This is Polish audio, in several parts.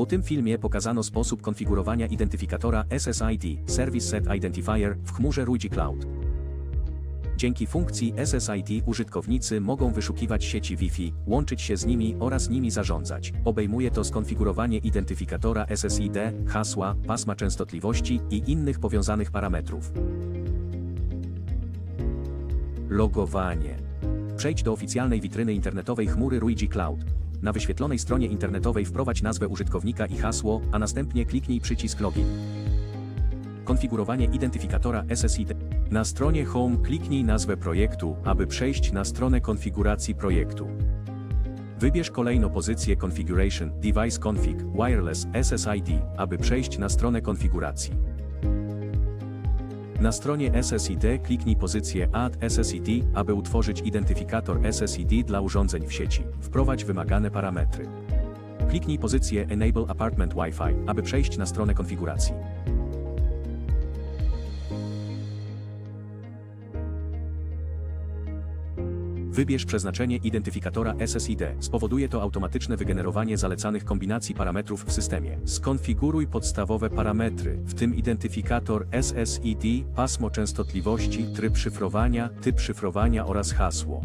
W tym filmie pokazano sposób konfigurowania identyfikatora SSID Service Set Identifier w chmurze Ruigi Cloud. Dzięki funkcji SSID użytkownicy mogą wyszukiwać sieci Wi-Fi, łączyć się z nimi oraz nimi zarządzać. Obejmuje to skonfigurowanie identyfikatora SSID, hasła, pasma częstotliwości i innych powiązanych parametrów. Logowanie. Przejdź do oficjalnej witryny internetowej chmury Ruigi Cloud. Na wyświetlonej stronie internetowej wprowadź nazwę użytkownika i hasło, a następnie kliknij przycisk Login. Konfigurowanie identyfikatora SSID. Na stronie Home kliknij nazwę projektu, aby przejść na stronę konfiguracji projektu. Wybierz kolejno pozycję Configuration Device Config Wireless SSID, aby przejść na stronę konfiguracji. Na stronie SSID kliknij pozycję Add SSID, aby utworzyć identyfikator SSID dla urządzeń w sieci. Wprowadź wymagane parametry. Kliknij pozycję Enable Apartment Wi-Fi, aby przejść na stronę konfiguracji. Wybierz przeznaczenie identyfikatora SSID. Spowoduje to automatyczne wygenerowanie zalecanych kombinacji parametrów w systemie. Skonfiguruj podstawowe parametry, w tym identyfikator SSID, pasmo częstotliwości, tryb szyfrowania, typ szyfrowania oraz hasło.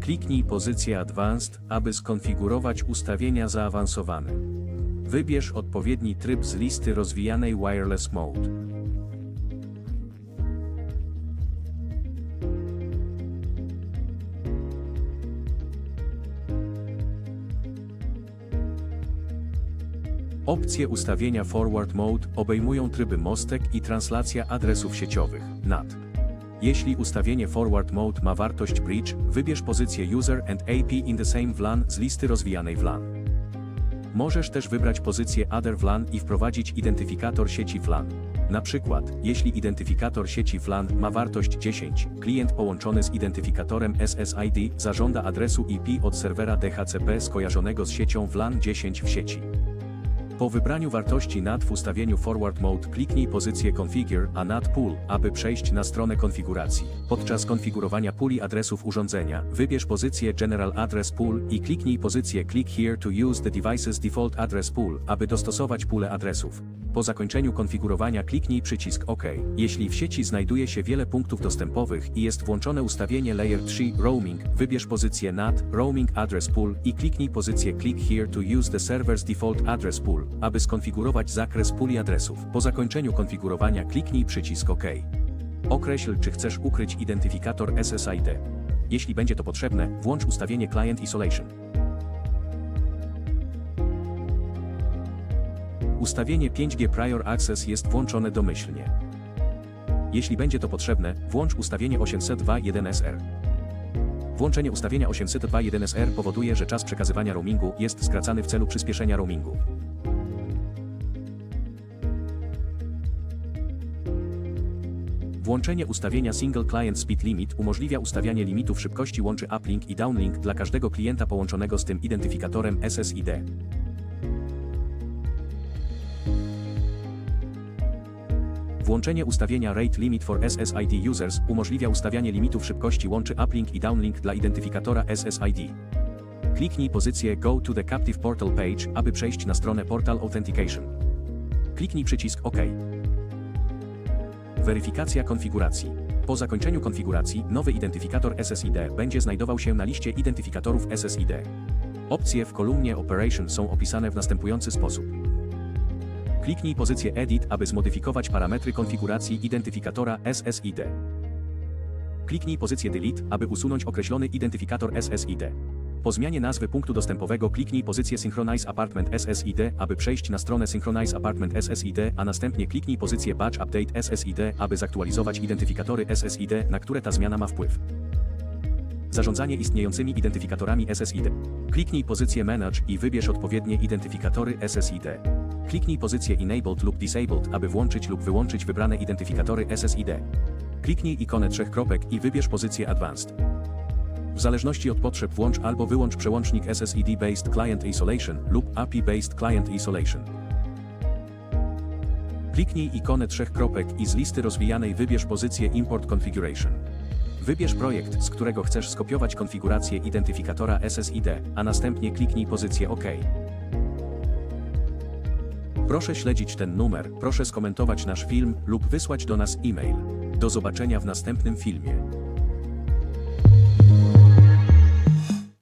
Kliknij pozycję Advanced, aby skonfigurować ustawienia zaawansowane. Wybierz odpowiedni tryb z listy rozwijanej Wireless Mode. Opcje ustawienia Forward Mode obejmują tryby mostek i translacja adresów sieciowych NAT. Jeśli ustawienie Forward Mode ma wartość bridge, wybierz pozycję User and AP in the same VLAN z listy rozwijanej VLAN. Możesz też wybrać pozycję Other VLAN i wprowadzić identyfikator sieci VLAN. Na przykład, jeśli identyfikator sieci VLAN ma wartość 10, klient połączony z identyfikatorem SSID zażąda adresu IP od serwera DHCP skojarzonego z siecią VLAN 10 w sieci. Po wybraniu wartości NAT w ustawieniu Forward Mode kliknij pozycję Configure a NAT Pool, aby przejść na stronę konfiguracji. Podczas konfigurowania puli adresów urządzenia, wybierz pozycję General Address Pool i kliknij pozycję Click here to use the device's default address pool, aby dostosować pulę adresów. Po zakończeniu konfigurowania kliknij przycisk OK. Jeśli w sieci znajduje się wiele punktów dostępowych i jest włączone ustawienie Layer 3 Roaming, wybierz pozycję NAT Roaming Address Pool i kliknij pozycję Click here to use the server's default address pool, aby skonfigurować zakres puli adresów. Po zakończeniu konfigurowania kliknij przycisk OK. Określ, czy chcesz ukryć identyfikator SSID. Jeśli będzie to potrzebne, włącz ustawienie Client Isolation. Ustawienie 5G Prior Access jest włączone domyślnie. Jeśli będzie to potrzebne, włącz ustawienie 802.1SR. Włączenie ustawienia 802.1SR powoduje, że czas przekazywania roamingu jest skracany w celu przyspieszenia roamingu. Włączenie ustawienia Single Client Speed Limit umożliwia ustawianie limitów szybkości łączy uplink i downlink dla każdego klienta połączonego z tym identyfikatorem SSID. Włączenie ustawienia Rate Limit for SSID Users umożliwia ustawianie limitów szybkości łączy uplink i downlink dla identyfikatora SSID. Kliknij pozycję Go to the Captive Portal Page, aby przejść na stronę Portal Authentication. Kliknij przycisk OK. Weryfikacja konfiguracji. Po zakończeniu konfiguracji, nowy identyfikator SSID będzie znajdował się na liście identyfikatorów SSID. Opcje w kolumnie Operation są opisane w następujący sposób. Kliknij pozycję Edit, aby zmodyfikować parametry konfiguracji identyfikatora SSID. Kliknij pozycję Delete, aby usunąć określony identyfikator SSID. Po zmianie nazwy punktu dostępowego kliknij pozycję Synchronize Apartment SSID, aby przejść na stronę Synchronize Apartment SSID, a następnie kliknij pozycję Batch Update SSID, aby zaktualizować identyfikatory SSID, na które ta zmiana ma wpływ. Zarządzanie istniejącymi identyfikatorami SSID. Kliknij pozycję Manage i wybierz odpowiednie identyfikatory SSID. Kliknij pozycję Enabled lub Disabled, aby włączyć lub wyłączyć wybrane identyfikatory SSID. Kliknij ikonę trzech kropek i wybierz pozycję Advanced. W zależności od potrzeb włącz albo wyłącz przełącznik SSID Based Client Isolation lub API Based Client Isolation. Kliknij ikonę trzech kropek i z listy rozwijanej wybierz pozycję Import Configuration. Wybierz projekt, z którego chcesz skopiować konfigurację identyfikatora SSID, a następnie kliknij pozycję OK. Proszę śledzić ten numer, proszę skomentować nasz film lub wysłać do nas e-mail. Do zobaczenia w następnym filmie.